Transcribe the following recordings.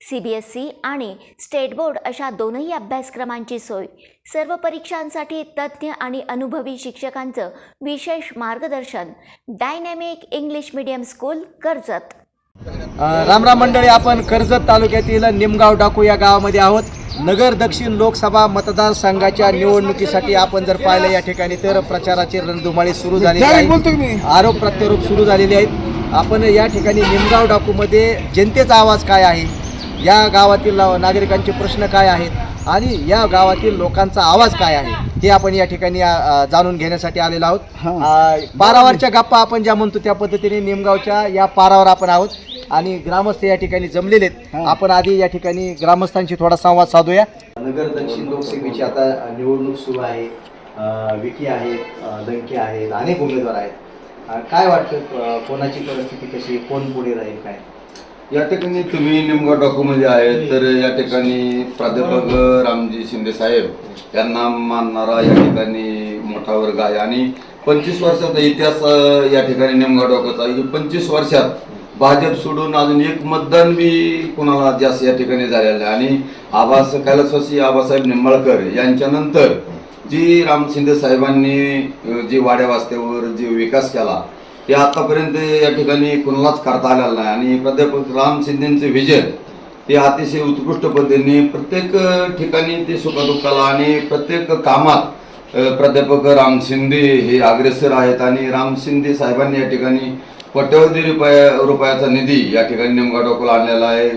C B S C आणि state board अशा दोनही अभ्यासक्रमांची सोय. सर्व परीक्षांसाठी तज्ज्ञ आणि अनुभवी शिक्षकांचं विशेष मार्गदर्शन. Dynamic English medium school Karjat. रामराम मंडळी आपण कर्जत तालुक्यातील निमगाव डाकू या गावामध्ये आहोत. नगर दक्षिण लोकसभा मतदारसंघाच्या निवडणुकीसाठी आपण जर पाहिलं या ठिकाणी तर प्रचाराची रणधुमाळी सुरू झालेली आहे. आरोप प्रत्यारोप सुरू झालेले आहेत. आपण या ठिकाणी निमगाव डाकूमध्ये जनतेचा आवाज काय आहे? या गावातील नागरिकांचे प्रश्न काय आहेत आणि या गावातील लोकांचा आवाज काय आहे हे आपण या ठिकाणी जाणून घेण्यासाठी आलेलो आहोत. पारावरच्या गप्पा आपण ज्या म्हणतो त्या पद्धतीने निमगावच्या या पारावर आपण आहोत आणि ग्रामस्थ या ठिकाणी जमलेले आहेत. आपण आधी या ठिकाणी ग्रामस्थांशी थोडा संवाद साधूया. नगर दक्षिण लोकसभेची आता निवडणूक सुरू आहे. विकी आहे लंके आहेत अनेक उमेदवार आहेत. काय वाटतं कोणाची परिस्थिती कशी कोण पुढे राहील काय? या ठिकाणी तुम्ही निमगाव डॉक्यूमध्ये आहेत तर या ठिकाणी प्राध्यापक रामजी शिंदे साहेब यांना मानणारा या ठिकाणी मोठा वर्ग आहे. आणि पंचवीस वर्षाचा इतिहास या ठिकाणी निमगाव डॉकचा पंचवीस वर्षात भाजप सोडून अजून एक मतदान बी कोणाला जास्त या ठिकाणी झालेलं आहे. आणि आबास कैलासवासी आबासाहेब निंबाळकर यांच्यानंतर जी राम शिंदे साहेबांनी जी वाड्या वास्त्यावर जे विकास केला ते आतापर्यंत या ठिकाणी कुणालाच करता आलेलं नाही. आणि प्राध्यापक राम शिंदेचे विजय हे अतिशय उत्कृष्ट पद्धतीने प्रत्येक ठिकाणी ते सुखदुःखाला आणि प्रत्येक कामात प्राध्यापक राम शिंदे हे अग्रेसर आहेत. आणि राम शिंदे साहेबांनी या ठिकाणी कोट्यवधी रुपया रुपयाचा निधी या ठिकाणी नेमका डोकला आणलेला आहे.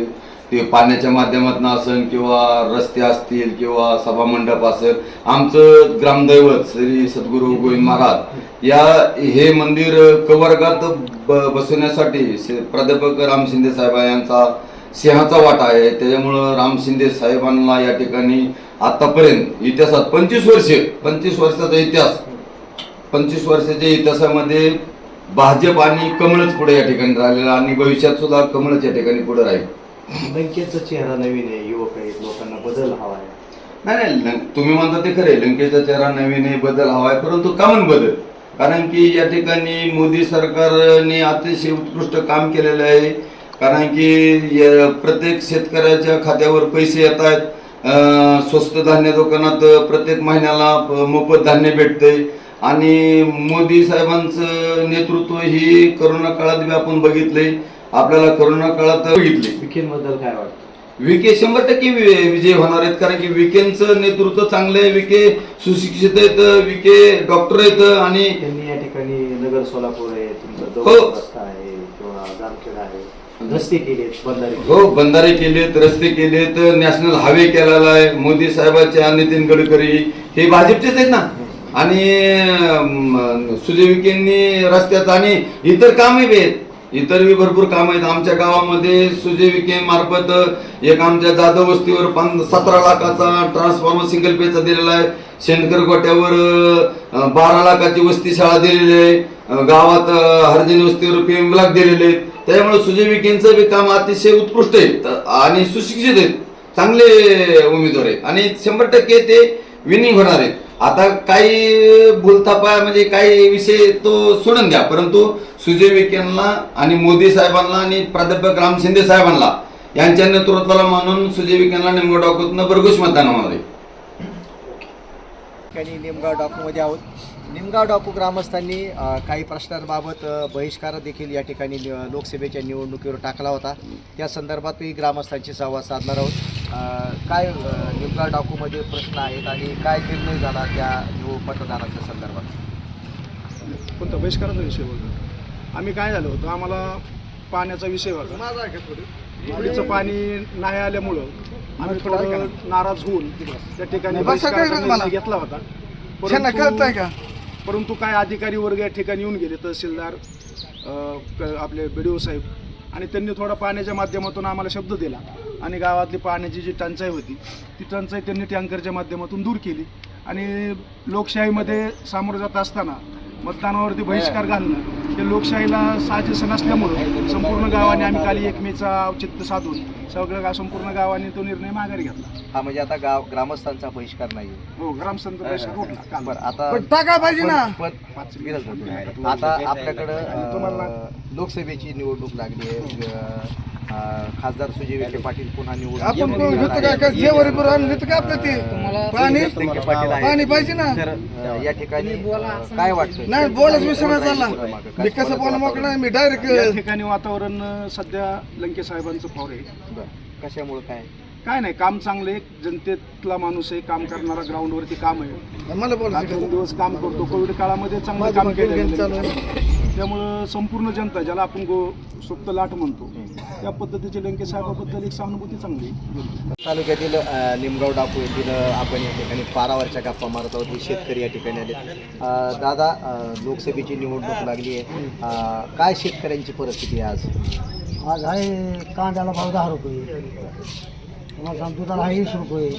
ते पाण्याच्या माध्यमातून असेल किंवा रस्ते असतील किंवा सभामंडप असेल आमचं ग्रामदैवत श्री सद्गुरू गोविंद महाराज या हे मंदिर कवर्गात ब बसवण्यासाठी प्राध्यापक राम शिंदे साहेब यांचा सिंहाचा वाटा आहे. त्याच्यामुळं राम शिंदे साहेबांना या ठिकाणी आतापर्यंत इतिहासात पंचवीस वर्षे पंचवीस वर्षाचा इतिहास पंचवीस वर्षाच्या इतिहासामध्ये भाजप आणि कमळच पुढे या ठिकाणी राहिलेला आणि भविष्यात सुद्धा कमळच या ठिकाणी पुढे राहील. लंकेचा चेहरा नवीन आहे युवक आहेत लोकांना बदल हवा आहे. नाही नाही लं- तुम्ही म्हणता ते खरे लंकेचा चेहरा नवीन आहे बदल हवा आहे परंतु कामन बदल? कारण की या ठिकाणी मोदी सरकारने अतिशय उत्कृष्ट काम केलेलं आहे. कारण की या प्रत्येक शेतकऱ्याच्या खात्यावर पैसे येत आहेत. अं, स्वस्त धान्य दुकानात प्रत्येक महिन्याला प- मोफत धान्य भेटते. आणि मोदी साहेबांचं नेतृत्व ही करोना काळात बी आपण बघितले आपल्याला करोना काळात बघितले. विखेंबद्दल काय वाटतं? विके शंभर टक्के वि- विजय होणार आहेत. कारण की विकेंचं नेतृत्व चांगलं आहे. विके सुशिक्षित आहेत. विके डॉक्टर आहेत आणि त्यांनी या ठिकाणी नगर सोलापूर आहे. तुमचा हो. जवळ रस्ता आहे किंवा जामखेड आहे. रस्ते केलेत बंधारे. हो बंधारे केलेत रस्ते केलेत नॅशनल हायवे केलेला आहे. मोदी साहेबांच्या नितीन गडकरी. हे भाजपचेच आहेत ना? आणि अं, सुजय विखेंनी रस्त्याचं आणि इतर कामे बी आहेत. इतर बी भरपूर काम आहेत. आमच्या गावामध्ये सुजय विखे मार्फत एक आमच्या जाधव वस्तीवर पण सतरा लाखाचा ट्रान्सफॉर्मर सिंगल पेचा दिलेला आहे. शेणकर गोट्यावर बारा लाखाची वस्ती शाळा दिलेली आहे. गावात अं, हरजनी वस्तीवर पीएम ब्लॉक दिलेले आहेत. त्यामुळे सुजय विखेंचं बी काम अतिशय उत्कृष्ट आहे आणि सुशिक्षित आहेत. चांगले उमेदवार आहेत. आणि शंभर टक्के ते विनिंग होणार आहेत. आता काही भूलथापा म्हणजे काही विषय तो सोडून द्या. परंतु सुजय विखेंना आणि मोदी साहेबांना आणि प्राध्यापक राम शिंदे साहेबांना यांच्या नेतृत्वाला मानून सुजय विखेंना निमगाव डाकूतनं भरघोष मतदान होणार आहे. ठिकाणी निमगाव डाकूमध्ये आहोत. निमगाव डाकू ग्रामस्थांनी काही प्रश्नांबाबत बहिष्कार देखील या ठिकाणी लोकसभेच्या निवडणुकीवर टाकला होता. त्या संदर्भातही ग्रामस्थांशी संवाद साधणार आहोत. काय निमगाव डाकूमध्ये प्रश्न आहेत आणि काय निर्णय झाला त्या निवड मतदानाच्या संदर्भात? कोणता बहिष्काराचा विषय होता आम्ही काय झालं होतं आम्हाला पाण्याचा विषय होता. पाणी नाही आल्यामुळं आम्ही थोडं नाराज होऊन त्या ठिकाणी बहिष्काराचा निर्णय घेतला होता. परंतु परंतु काय अधिकारी वर्ग या ठिकाणी येऊन गेले तहसीलदार अं, क- आपले बी साहेब आणि त्यांनी थोडा पाण्याच्या माध्यमातून आम्हाला शब्द दिला. आणि गावातली पाण्याची जी टंचाई होती ती टंचाई त्यांनी टँकरच्या माध्यमातून दूर केली. आणि लोकशाहीमध्ये सामोरं जात असताना मतदानावरती बहिष्कार घालणं हे लोकशाहीला साजेसं नसल्यामुळं संपूर्ण गावाने आम्ही काल एकमेचा औचित्य साधून सगळं गाव संपूर्ण गावाने तो निर्णय माघारी घेतला. हा म्हणजे आता गाव ग्रामस्थांचा बहिष्कार नाही. हो ग्रामसंत बहिष्कार उठला बरं आता पण टाका पाहिजे ना. पण-. आता आपल्याकडं अं, लोकसभेची निवडणूक लागली आहे. अं, खासदार सुजय विखे पाटील पुन्हा निवडून पाणी? पाहिजे ना. तर या ठिकाणी काय वाटतं नाही बोलच नाही झाला मी कसं बोला मोकळा मी या डायरेक्ट ठिकाणी वातावरण अं, सध्या लंके साहेबांचं फावर आहे. कशामुळं काय? काय नाही काम चांगलं आहे. जनतेतला माणूस आहे काम करणारा ग्राउंडवरती काम आहे. मला बोलायचं दिवस काम करतो. कोविड काळामध्ये चांगलं माझं काम केलं गेम चालू आहे. त्यामुळं संपूर्ण जनता ज्याला आपण गो सुप्त लाट म्हणतो त्या पद्धतीची लंके साहेबाबद्दल एक सहानुभूती चांगली. तालुक्यातील निमगाव डाकू येथील आपण या ठिकाणी पारावरच्या गप्पा मारत आहोत. हे शेतकरी या ठिकाणी आले. दादा लोकसभेची निवडणूक लागली आहे. काय शेतकऱ्यांची परिस्थिती आहे आज? आज आहे कांद्याला भाव दहा रुपये. तुम्हाला सांग दुधाला आहे वीस रुपये.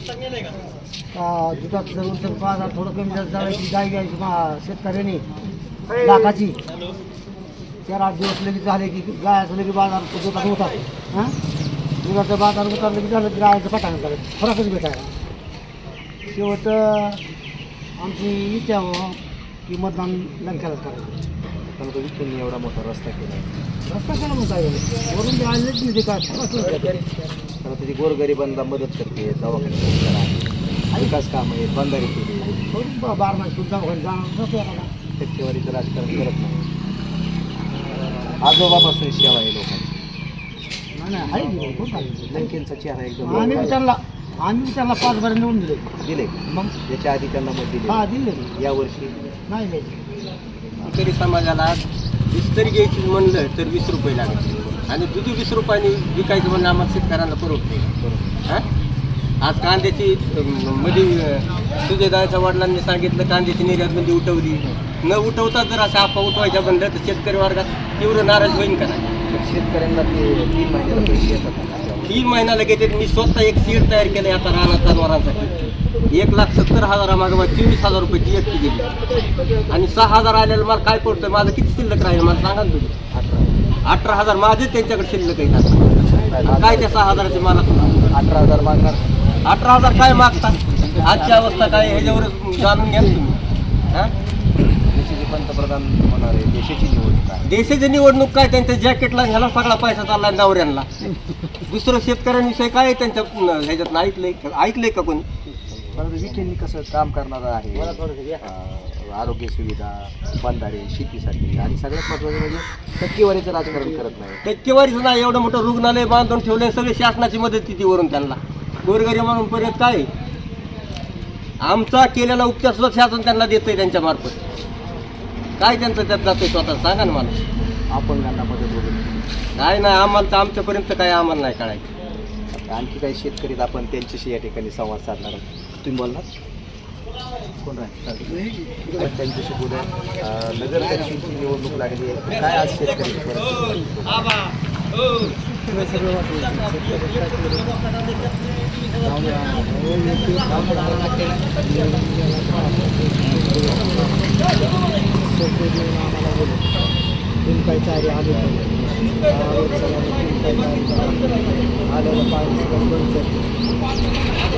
का दुधात जर तर बाजार थोडं कमी जास्त झालं की गाय घ्यायची मा शेतकऱ्याने लाखाची. चार आठ दिवस लगेच झाले की गायाचं लगेच बाजार दुधात होतात हां? दुधाचं बाजार उतरलं की झालं की गायचं पटांग करत फरकच भेटायला. शेवट आमची इच्छा हो की मतदान लंक्यालाच करायचं. परंतु विठ्ठलनी एवढा मोठा रस्ता केला. आहे रस्ता केला काय झालं? वरून ते आलेच नाही ते काय? परंतु ती गोरगरिबांना मदत करते दवाखान्यात आहे विकास काम आहे बंधारे केली. बारा महिने तुमचा जाणार. टक्केवारीचं राजकारण करत नाही. आजोबापासून सेवा आहे लोकांची. लंकेंचा चेहरा एकदम. आम्ही. विचारला आम्ही विचारला पाच बारे निवडून दिले. दिले. मग? याच्या आधी त्यांना मत दिले. हा दिले. ना. यावर्षी नाही नाही. शेतकरी समाजाला विस्तरी घ्यायची म्हणलं तर वीस रुपये लागत आणि दूध वीस रुपयाने विकायचं म्हणलं आम्हाला शेतकऱ्यांना परवडते. हां? आज कांद्याची मध्ये सुजयदाच्या वडिलांनी सांगितलं कांद्याची निर्यात बंदी उठवली. न उठवता जर असं आपा उठवायच्या बनलं तर शेतकरी वर्गात तीव्र नाराज होईल का नाही? शेतकऱ्यांना ते तीन महिन्याला पैसे येतात. तीन महिन्याला घेते मी स्वतः एक सीट तयार केलं आता राहणार जनावरांसाठी. एक लाख सत्तर हजारामागे मला चोवीस हजार रुपयाची एकटी गेली आणि सहा हजार आलेलं मला काय पडतं माझं किती शिल्लक राहील? मला सांगा ना तुम्ही. अठरा हजार माझे त्यांच्याकडे शिल्लक आहेत आता काय त्या सहा हजाराचे मला अठरा हजार मागणार. अठरा हजार काय मागतात आजची अवस्था काय ह्याच्यावर जाणून घ्या तुम्ही. हां? पंतप्रधान होणार आहे देशाची निवडणूक आहे. देशाची निवडणूक काय? त्यांच्या जॅकेटला ह्याला सगळा पैसा चाललाय नवऱ्यांना. दुसरं शेतकऱ्यांविषयी काय आहे त्यांच्या अं, ह्याच्यात ऐकलंय ऐकलंय का कोणी? परंतु विखेंनी कसं काम करणार आहे अं, आरोग्य सुविधा बंधारे शेतीसाठी आणि सगळ्यात महत्त्वाचं म्हणजे टक्केवारीचं राजकारण करत नाही. टक्केवारीच नाही एवढं मोठं रुग्णालय बांधून ठेवले सगळे शासनाची मदत किती वरून त्यांना. गोरगरीब पर्यंत काय आहे? आमचा केलेला उपचार सुद्धा शासन त्यांना देतोय त्यांच्या मार्फत. काय त्यांचं त्यात जातोय स्वतः सांगा ना मला. अपंगांना मदत वगैरे काय नाही आम्हाला तर आमच्यापर्यंत काय आम्हाला नाही कळायचं. आणखी काही शेतकरी आपण त्यांच्याशी या ठिकाणी संवाद साधणार आहोत. तुम्ही बोलणार? कोण राहील? आपण त्यांच्याशी बोलूया. अं, नगर निवडणूक लागली आहे. काय आज शेतकरी तीन काही चारी आले आलेलं पाणी सगळं बंद करते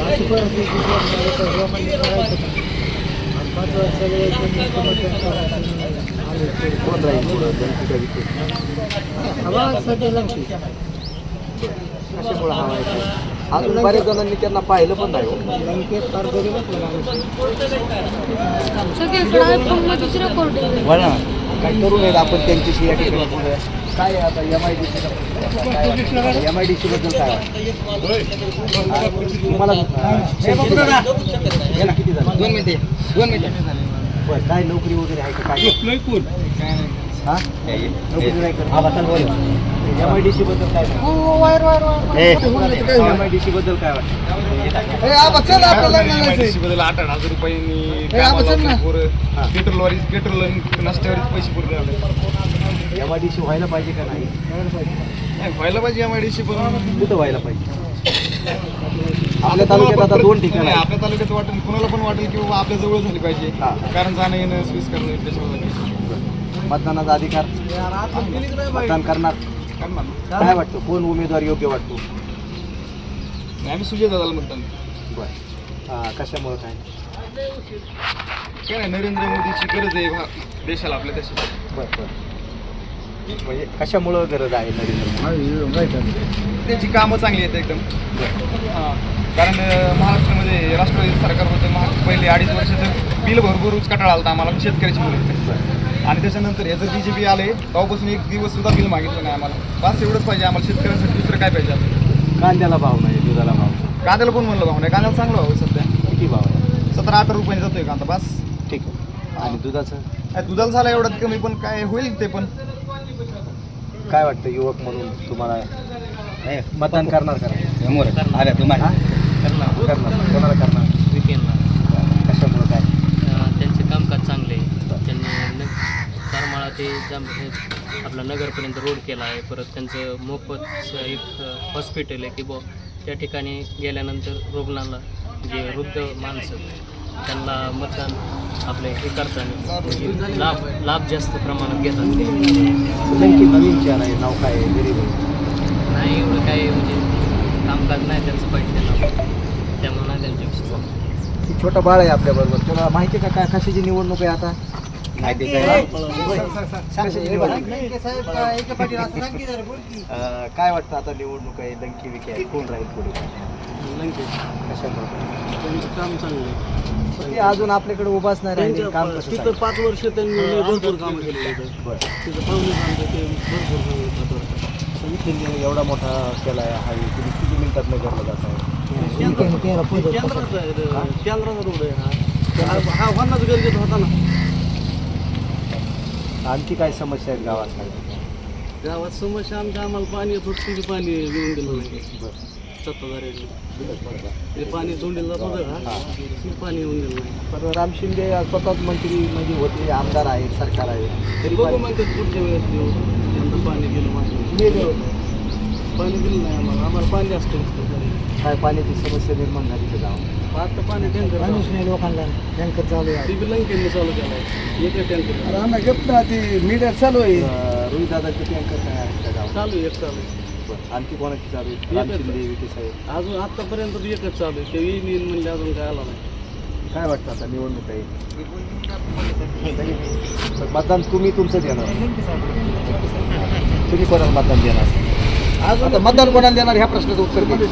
अशी परिस्थिती करायचं आणि पाच वर्ष सगळे आले कोण राहील हवा सध्या लागते कशामुळे हवा आहे अजून बऱ्याच जणांनी त्यांना पाहिलं पण नाही हो. काही तरुण आहेत आपण त्यांच्याशी या ठिकाणी बोलूया काय आहे आता M I D C M I D C बद्दल काय वाटतं? तुम्हाला याला किती झालं? दोन मिनिटे दोन मिनिटे. बरं काय नोकरी वगैरे आहे का? काय? हा नाही करत बद्दल काय बद्दल वाटतं? जायचंय. बदल आठ हजार रुपयांनी पेट्रोल नसल्यावर पैसे सी व्हायला पाहिजे का नाही? व्हायला पाहिजे. पण कुठं व्हायला पाहिजे? आपल्या तालुक्यात आता दोन ठिकाण. आपल्या तालुक्यात वाटेल कुणाला पण वाटेल की बाबा आपल्या जवळ झाली पाहिजे. हा. कारण जाणं येणं नाही त्याच्यामध्ये मतदानाचा अधिकार मतदान करणार. काय वाटतं? कोण उमेदवार योग्य वाटतो? आम्ही सुजय दादाला मतदान बरं. कशामुळे काय? काय नाही नरेंद्र मोदीची गरज आहे भा- देशाला आपल्या देशाला बरं बरं. म्हणजे कशामुळं गरज आहे नरेंद्र मोदी त्यांची कामं चांगली आहेत एकदम. हां कारण अं, महाराष्ट्रामध्ये राष्ट्रवादी सरकार होतं महा पहिले अडीच वर्ष तर बिल भरपूर कटाळा आला आम्हाला आम्ही शेतकऱ्याची मुलं. आणि त्याच्यानंतर याचं बी जे पी आले तेव्हापासून एक दिवस सुद्धा बिल मागितलं नाही आम्हाला. बस एवढंच पाहिजे आम्हाला. शेतकऱ्यांसाठी दुसरं काय पाहिजे आता? कांद्याला भाव नाही दुधाला भाव कांद्याला कोण म्हणलं भाऊ नाही? कांद्याला चांगलं भाऊ आहे सध्या. किती भाव आहे? सतरा अठरा रुपयाने जातोय कांदा बस. ठीक आहे. आणि दुधाचं? काय दुधाला झाला एवढं कमी पण काय होईल ते पण. काय वाटतं युवक म्हणून तुम्हाला? मतदान करणार का? अरे तुम्हाला करणार. कोणाला करणार विकेंडला कशामुळं काय त्यांचे कामकाज चांगले आहे. त्यांनी न करमाळा ते हे आपला नगरपर्यंत रोड केला आहे परत त्यांचं मोफत एक हॉस्पिटल आहे की बुवा त्या ठिकाणी गेल्यानंतर रुग्णाला जे वृद्ध माणसं त्यांना मतदान आपले हे करताना म्हणजे लाभ लाभ जास्त प्रमाणात घेतात. नाव काय नाही एवढं काही म्हणजे कामकाज नाही त्यांचं पाहिजे त्यांना. त्यामुळे नाही त्यांच्याविषयी छोटं बाळ आहे आपल्याबरोबर. तुला माहिती का काय कशाची निवडणूक आहे आता? माहिती काय वाटतं आता निवडणूक आहे लंकी विके आहे कोण राहील पुढे कशामुळे त्यांचं काम चांगलं आहे पण ते अजून आपल्याकडे उभाच नाही राहिले काम तिथं? पाच वर्ष त्यांनी भरपूर कामं बरं तिथं पाहुणे ते भरपूर एवढा मोठा केला आहे हा तुम्ही किती मिनिटात नगरला जात आहे केंद्राचा रोड आहे हा हा- हा गरजेचं होता ना आणखी काय समस्या आहेत गावात काय गावात समस्या आमच्या आम्हाला पाणी येत होतं पाणी घेऊन दिलं नाही. ते पाणी तोंडीला ते पाणी येऊन दिलं नाही. पण राम शिंदे स्वतःच मंत्री म्हणजे होते आमदार आहेत सरकार आहे. तरी बघू पण- म्हणतात पुढच्या वेळेस देऊ यंदा पाणी गेलं माझं पाणी दिलं नाही आम्हाला. आम्हाला पाणी असतं काय पाण्याची समस्या निर्माण झाली त्या गावात आता पाणी टँकर नाही लोकांना टँकर चालू आहे. ती बी लंकेने चालू केलं आहे. एकच टँकर आम्ही घेत ना ती मीडिया चालू आहे. रोहित दादाचे टँकर काय आहे त्या गावात चालू आहे एक चालू आहे. बरं. आणखी कोणाची चालू आहे? राम. शिंदे विखे साहेब. अजून आतापर्यंत तर एकच चालू आहे. ते येईन येईन म्हणजे अजून काय आला नाही. काय वाटतं आता निवडणूक आहे? तर मतदान तुम्ही तुमचं देणार. तुम्ही कोणाला मतदान देणार? आता मतदान कोणाला देणार ह्या प्रश्नाचं उत्तर दे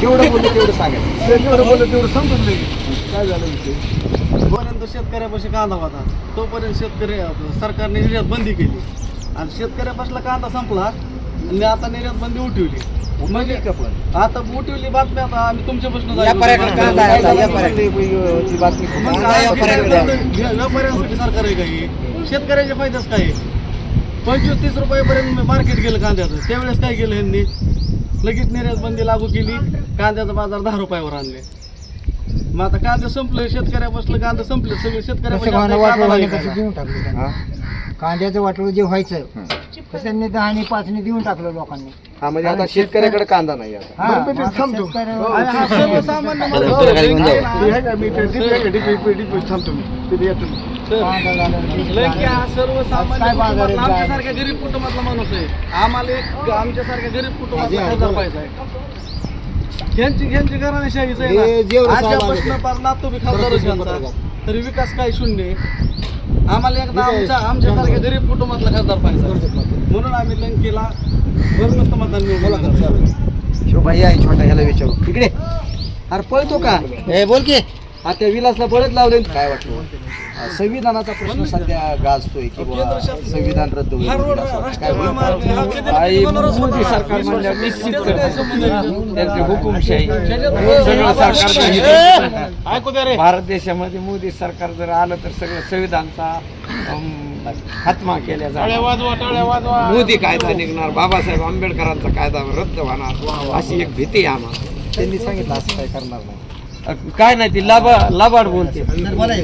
जेवढं बोलले तेवढं सांगायचं जेवढं बोललं तेवढं समजून नाही काय झालं विषय जोपर्यंत शेतकऱ्यापाशी कांदा होता. तोपर्यंत शेतकरी सरकारने निर्यात बंदी केली. आणि शेतकऱ्यापासला कांदा संपला आणि आता निर्यात बंदी उठवली. म्हणजे का पण? आता उठवली बातमी आता आम्ही तुमच्यापासून बातमी खूप व्यापाऱ्यांसाठी सरकार आहे काही शेतकऱ्याच्या फायद्याच काय? आहे? पंचवीस तीस रुपयापर्यंत मार्केट गेलं कांद्याचं. त्यावेळेस काय केलं यांनी लगेच निर्यात बंदी लागू केली. कांद्याचा बाजार दहा रुपयावर आणले. मग आता कांदे संपले शेतकऱ्यापासून कांदे संपले सगळे शेतकऱ्या कांद्याचं वाटलं जे व्हायचं. तर त्यांनी दहा आणि पाचने देऊन टाकलं लोकांनी. हा म्हणजे आता शेतकऱ्याकडे कांदा नाही आता. हा, बरं, आता थांबतो. शेतकऱ्यावर- आणि हा सर्वसामान्य माणूस- हे आहे का मी ते डिपी आहे का डिपी डिपी थांबतो मी तिथे येतो मी. कांदा झाला, लय की हा सर्वसामान्य काय बाजार आहे? कुटुंबातला, आमच्यासारख्या गरीब कुटुंबातला माणूस आहे. आम्हाला एक आमच्यासारख्या गरीब कुटुंबातला खासदार पाहिजे आहे. ह्यांची ह्यांची घराण्याशाहीच आहे हे जेवढं ना साहेब आले आजच्यापासून पार नातू बी खासदारच यांचा तरी विकास काय शून्य आहे. आम्हाला एकदा आमच्या आमच्यासारख्या गरीब कुटुंबातला खासदार पाहिजे. म्हणून आम्ही लंकेला भरमस्त मतदान निवडून शोभाई आहे छोटा ह्याला विचारू. इकडे. अरे पळतो का? ए, बोल की. हा त्या विलासला बळच लावले. काय वाटतं हा, संविधानाचा प्रश्न सध्या गाजतोय की संविधान रद्द होईल काय मोदी सरकार निश्चित त्यांची हुकुमशाही ऐकू दे रे. भारत देशामध्ये मोदी सरकार जर आलं तर सगळं संविधानचा खात्मा केल्या जाणार. मोदी कायदा निघणार बाबासाहेब आंबेडकरांचा कायदा रद्द होणार. अशी एक भीती आहे आम्हाला. त्यांनी सांगितलं असं काय करणार नाही. काय नाही ती लाबा लाबाड बोलते.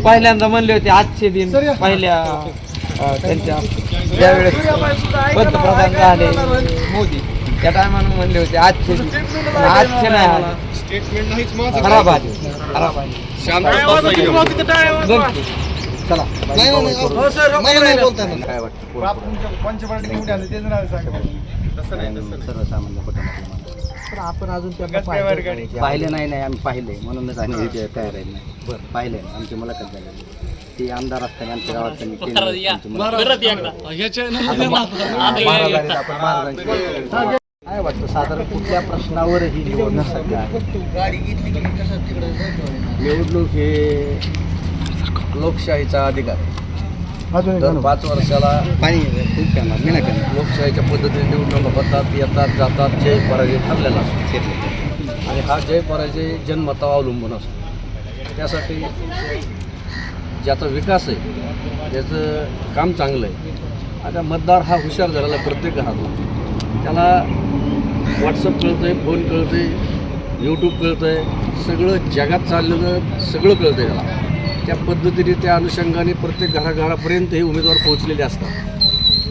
पहिल्यांदा म्हणले होते आजचे दिन पहिल्या त्यांच्या ज्यावेळेस पंतप्रधान झाले मोदी. त्या टायमाला म्हणले होते आजचे दिन. आजचे नाही आले. स्टेटमेंट नाहीच माझं खराब आहे खराब आहे चला. हो, काय वाटतं? सर्वसामान्य कुटुंबातल्या तर आपण अजून त्यांना पाहिलं पाहिले नाही नाही आम्ही पाहिले. म्हणूनच आम्ही इथे तयार आहे. नाही बरं. पाहिले. नाही आमची मुलाखत झालेली ते आमदार असताना आमच्या गावात त्यांनी केली आमची मुलाखत. महाराज आहेत, आपण महाराजांची काय वाटतं साधारण कुठल्या प्रश्नावर ही निवडणूक सध्या आहे? निवडणूक हे लोकशाहीचा अधिकार दर पाच वर्षाला लोकशाहीच्या पद्धतीने निवडणुका होतात येतात जातात जय पराजय ठरलेला असतो. आणि हा जय पराजय जनमतावर अवलंबून असतो. त्यासाठी ज्याचा विकास आहे ज्याचं काम चांगलं आहे आता मतदार हा हुशार झालेला आहे प्रत्येक घरातून त्याला व्हॉट्सअप कळतं आहे फोन कळतं आहे यूट्यूब कळतं आहे सगळं जगात चाललेलं सगळं कळतं आहे त्याला. त्या पद्धतीने त्या अनुषंगाने प्रत्येक घराघरापर्यंत हे उमेदवार पोहोचलेले असतात.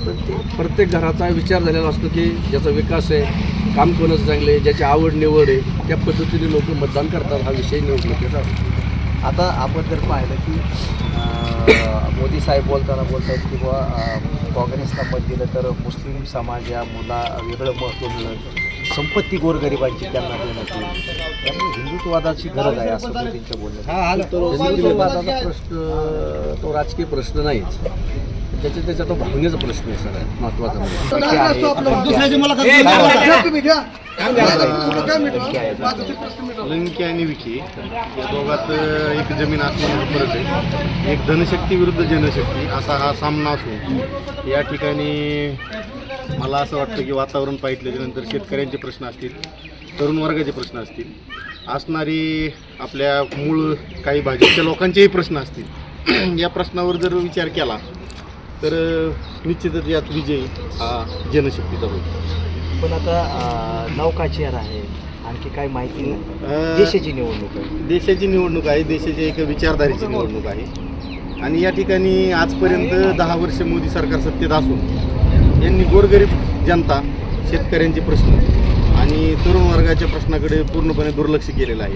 तर ते प्रत्येक घराचा विचार झालेला असतो की ज्याचा विकास आहे काम कोणाचं चांगलं आहे ज्याची आवड निवड आहे त्या पद्धतीने लोक मतदान करतात हा विषय निवडणुकीचा असतो. आता आपण जर पाहिलं की मोदी साहेब बोलताना बोलतात की बुवा काँग्रेसला मत दिलं तर मुस्लिम समाज या मुला वेगळं महत्त्व मिळतं संपत्ती गोरगरिबांची त्यांना देण्यात येईल त्यामुळे हिंदुत्ववादाची गरज आहे असं मोदींचं बोलणं हिंदुत्ववादाचा प्रश्न तो राजकीय प्रश्न नाहीच. त्याच्या त्याच्या तो भावनेचा प्रश्न आहे सगळ्यात महत्त्वाचा म्हणजे. लंके आणि विखे या दोघात एक जमीन आसमानाचा फरक आहे. एक धनशक्ती विरुद्ध जनशक्ती असा हा सामना असून या ठिकाणी मला असं वाटतं की वातावरण पाहिल्याच्यानंतर शेतकऱ्यांचे प्रश्न असतील तरुण वर्गाचे प्रश्न असतील असणारी आपल्या मूळ काही भाजपच्या लोकांचेही प्रश्न असतील. या प्रश्नावर जर विचार केला तर निश्चितच यात विजय हा जनशक्तीचा होईल. पण आता अं, नौका चेअर आहे? आणखी काय माहिती देशाची निवडणूक आहे. देशाची निवडणूक आहे देशाची एक विचारधारेची निवडणूक आहे. आणि या ठिकाणी आजपर्यंत दहा वर्ष मोदी सरकार सत्तेत असून यांनी गोरगरीब जनता शेतकऱ्यांचे प्रश्न आणि तरुण वर्गाच्या प्रश्नाकडे पूर्णपणे दुर्लक्ष केलेलं आहे.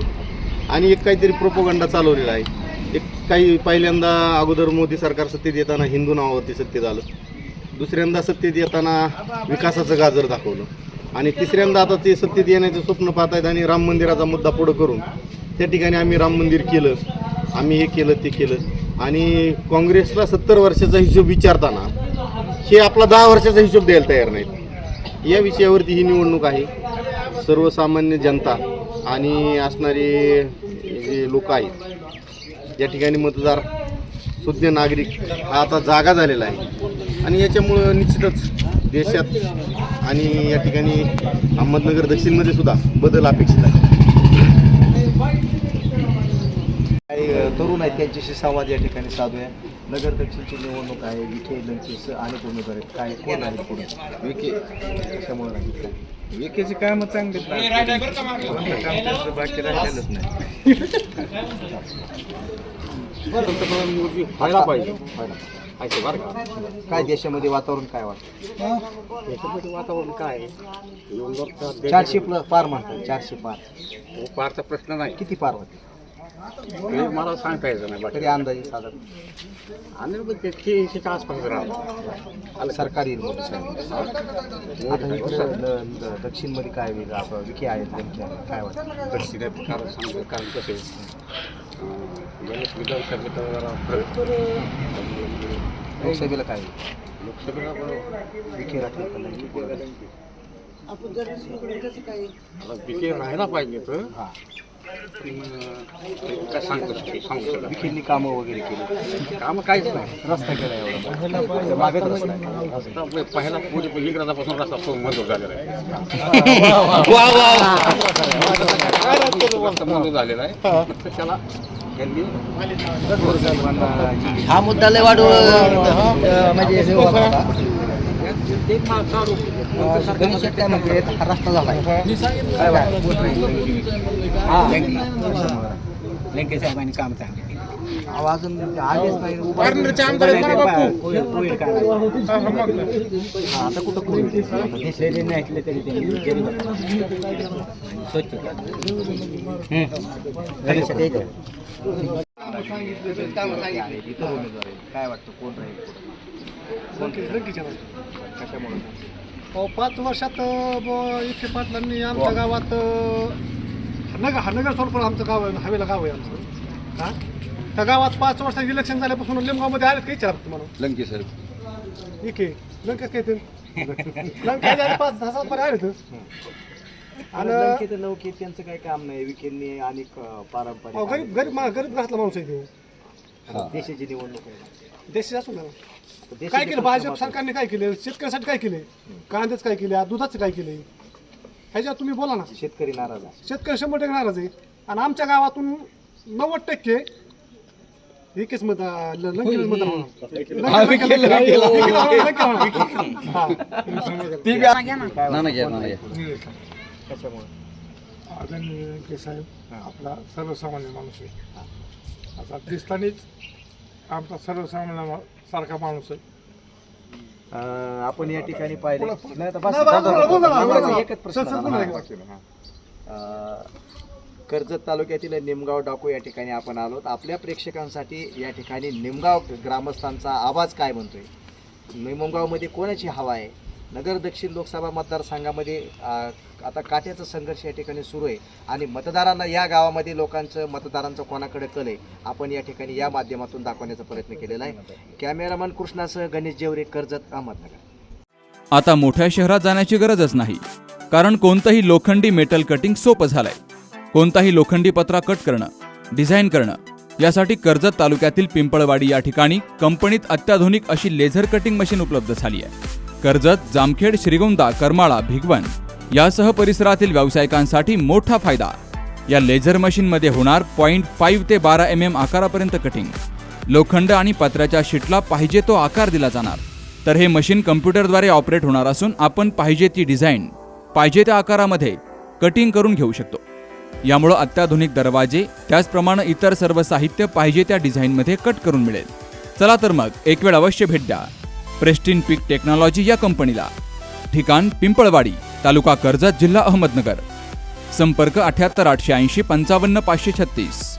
आणि एक काहीतरी प्रोपोगंडा चालवलेला आहे. एक काही पहिल्यांदा अगोदर मोदी सरकार सत्तेत येताना हिंदू नावावरती सत्तेत आलं. दुसऱ्यांदा सत्तेत येताना विकासाचं गाजर दाखवलं. आणि तिसऱ्यांदा आता ते सत्तेत येण्याचं स्वप्न पाहत आहेत आणि राम मंदिराचा मुद्दा पुढं करून त्या ठिकाणी आम्ही राम मंदिर केलं. आम्ही हे केलं ते केलं. आणि काँग्रेसला सत्तर वर्षाचा हिशोब विचारताना हे आपला दहा वर्षाचा हिशोब द्यायला तयार नाहीत. या विषयावरती ही निवडणूक आहे. सर्वसामान्य जनता आणि असणारे जे लोक आहेत या ठिकाणी मतदार सुज्ञ नागरिक हा आता जागा झालेला आहे. आणि याच्यामुळं निश्चितच देशात आणि या ठिकाणी अहमदनगर दक्षिणमध्ये सुद्धा बदल अपेक्षित आहे काही अ, तरुण आहेत त्यांच्याशी संवाद या ठिकाणी साधूया. नगर दक्षिणची निवडणूक आहे विखे लंकेश अनेक उमेदवार आहेत. काय कोण आहे पुढे? विखे. कशामुळे राहील काय विकेची कामं चांगली बाकी राहिलेलंच नाही. पंतप्रधान मोदी व्हायला पाहिजे पाहिजे बरं का? काय देशामध्ये वातावरण काय वाटतं? त्याच्यामध्ये वातावरण काय आहे? चारशे प्लस पार म्हणतात चारशे पार. पारचा प्रश्न नाही. किती पार होते? हे मला सांगता यायचं नाही तरी अंदाजे साधारण. आणि मग आसपास राहतो. सरकारी मोदी साहेब. आता इकडं ल- ल- दक्षिणमध्ये काय वेगळं आपलं विखे आहेत काय वाटतं? दक्षिण कारण सांगतो कारण कसं आहे गणेश विधानसभेचा जरा फरक. लोकसभेला काय? लोकसभेला विखे राहतील का लंके कोण? आता विखे राहायला पाहिजे तर अं, काय सांगतो कामं वगैरे केली. कामं काहीच नाही. रस्ता केला एवढा. मागत रस्ता आहे. रस्ता आपले पहिला पुढे इंग्रजापासून रस्ता तो मंजूर झालेला आहे. रस्ता मंजूर झालेला आहे. त्याला त्यांनी हा मुद्दा लय वाढू म्हणजे हे होता. गणेश काय म्हणते हा रस्ता झाला काय वाटतं? लंके साहेबांनी काम चांगले आवाज आलेच नाही आता कुठं कोणी दिसलेले नाही ऐकले तरी ते स्वच्छ काय वाटतं कोण राहील कशामुळे? अहो, पाच वर्षात ब- इतके पाटलांनी आमच्या गावात अं, नगर हा नगर सोडपूर आमचं गाव आहे हवेला गाव आहे आमचं. हा? त्या गावात पाच वर्षात इलेक्शन झाल्यापासून लिमगावमध्ये आले काही विचार तुम्हाला लंके साहेब इके लंकेत काय ते? लंकेत आले पाच दहा सात पर्यंत आले तर आणि लंकेत त्यांचं काही काम नाही. विखेंनी आणि अहो, पारंपरिक गरीब गरीब मा- गरीब घातला माणूस आहे तो. देशाची निवडणूक आहे देशी असू ना देशाची काय केलं भाजप. सरकारने काय केले शेतकऱ्यासाठी काय केले कांद्याचं काय केले दुधाचं काय केले ह्याच्यावर तुम्ही बोला ना शेतकरी नाराज आहे शेतकरी शंभर टक्के नाराज आहे आणि आमच्या गावातून नव्वद टक्के एकेच मत लंकेच मत नाना घ्या नाना घ्या आदरणीय लंके साहेब आपला सर्वसामान्य माणूस आहे आता दिसतानीच आमचा सर्वसामान्य सारखा माणूस आहे अं, आपण या ठिकाणी पाहिले नाही बस, बोला, बोला, बोला, बोला. एकच प्रश्न सर, सर, झाला. बोला. बोला. अं, कर्जत तालुक्यातील निमगाव डाकू या ठिकाणी आपण आलोत आपल्या प्रेक्षकांसाठी या ठिकाणी निमगाव ग्रामस्थांचा आवाज काय म्हणतोय निमगावमध्ये कोणाची हवा आहे नगर दक्षिण लोकसभा मतदारसंघामध्ये आता काट्याचा संघर्ष या ठिकाणी सुरू आहे आणि मतदारांना या गावामध्ये लोकांचं मतदारांचं कोणाकडे कल आहे आपण या ठिकाणी या माध्यमातून दाखवण्याचा प्रयत्न केलेला आहे. कॅमेरामन कृष्णासह गणेश जेवरे कर्जत अहमदनगर. आता मोठ्या शहरात जाण्याची गरजच नाही कारण कोणतंही लोखंडी मेटल कटिंग सोपं झालंय. कोणताही लोखंडी पत्रा कट करणं डिझाईन करणं यासाठी कर्जत तालुक्यातील पिंपळवाडी या ठिकाणी कंपनीत अत्याधुनिक अशी लेझर कटिंग मशीन उपलब्ध झाली आहे. कर्जत जामखेड श्रीगोंदा करमाळा भिगवण यासह परिसरातील व्यावसायिकांसाठी मोठा फायदा. या लेझर मशीनमध्ये होणार पॉईंट फाईव्ह ते बारा एम एम आकारापर्यंत कटिंग लोखंड आणि पत्र्याच्या शीटला पाहिजे तो आकार दिला जाणार. तर हे मशीन कम्प्युटरद्वारे ऑपरेट होणार असून आपण पाहिजे ती डिझाईन पाहिजे त्या आकारामध्ये कटिंग करून घेऊ शकतो. यामुळं अत्याधुनिक दरवाजे त्याचप्रमाणे इतर सर्व साहित्य पाहिजे त्या डिझाईनमध्ये कट करून मिळेल. चला तर मग एक वेळ अवश्य भेट द्या. प्रेस्टिन पीक टेक्नॉलॉजी या कंपनीला. ठिकाण पिंपळवाडी तालुका कर्जत जिल्हा अहमदनगर. संपर्क अठ्याहत्तर आठशे ऐंशी पंचावन्न पाचशे छत्तीस.